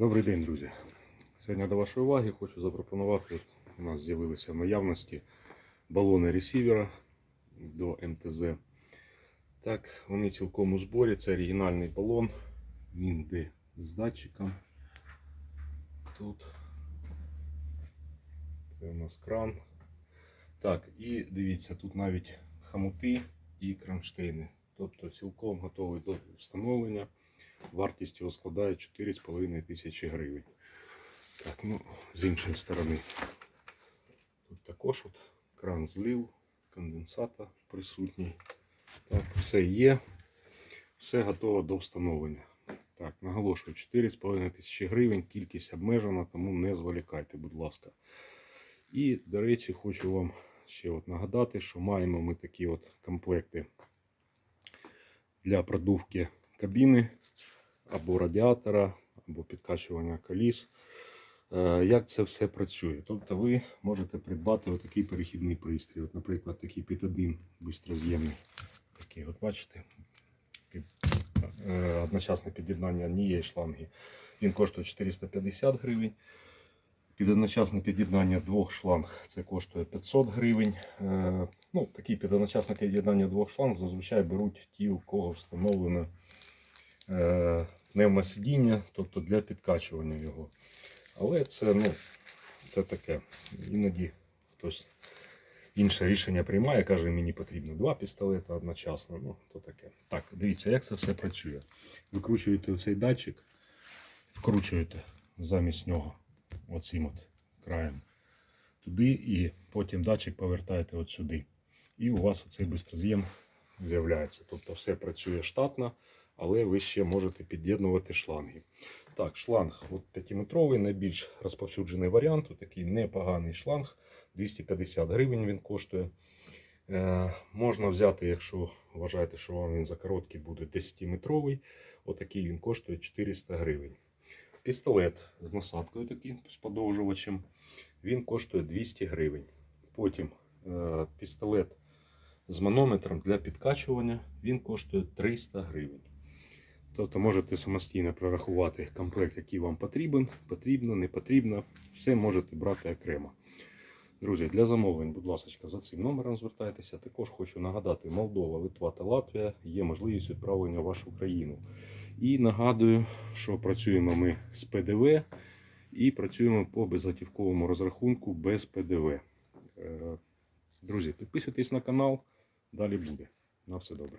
Добрий день, друзі. Сьогодні до вашої уваги хочу запропонувати. У нас з'явилися в наявності балони ресівера до МТЗ. Так, вони цілком у зборі. Це оригінальний балон. Він йде з датчиком. Тут. Це у нас кран. Так, і дивіться, тут навіть хамути і кронштейни. Тобто цілком готовий до встановлення. Вартість його складає 4,5 тисячі гривень. Так, ну, з іншої сторони. Тут також от кран злив, конденсата присутній. Так, все є. Все готово до встановлення. Так, наголошую, 4,5 тисячі гривень, кількість обмежена, тому не зволікайте, будь ласка. І, до речі, хочу вам ще от нагадати, що маємо ми такі от комплекти для продувки кабіни або радіатора, або підкачування коліс. Е, Як це все працює? Тобто ви можете придбати отакий перехідний пристрій. От, наприклад, такий під один бистроз'ємний. Такий, от бачите, під, е, одночасне під'єднання однієї шланги. Він коштує 450 гривень. Під одночасне під'єднання двох шланг це коштує 500 гривень. Е, Ну, такі під одночасне під'єднання двох шланг зазвичай беруть ті, у кого встановлено пневмосидіння, тобто для підкачування його. Але це, ну, це таке. Іноді хтось інше рішення приймає, каже, мені потрібно два пістолети одночасно. Ну, то таке. Так, дивіться, як це все працює. Викручуєте оцей датчик, вкручуєте замість нього оцим от краєм туди, і потім датчик повертаєте от сюди. І у вас оцей бистроз'єм з'являється. Тобто все працює штатно, але ви ще можете під'єднувати шланги. Так, шланг от 5-метровий, найбільш розповсюджений варіант. Такий непоганий шланг. 250 гривень він коштує. Е, можна взяти, якщо вважаєте, що вам він за короткий буде 10-метровий. Отакий він коштує 400 гривень. Пістолет з насадкою таким, з подовжувачем. Він коштує 200 гривень. Потім е, пістолет з манометром для підкачування він коштує 300 гривень. Тобто можете самостійно прорахувати комплект, який вам потрібен, потрібно, не потрібно. Все можете брати окремо. Друзі, для замовлень, будь ласка, за цим номером звертайтеся. Також хочу нагадати, Молдова, Литва та Латвія є можливість відправлення в вашу країну. І нагадую, що працюємо ми з ПДВ і працюємо по безготівковому розрахунку без ПДВ. Е, Друзі, підписуйтесь на канал, далі буде. На все добре.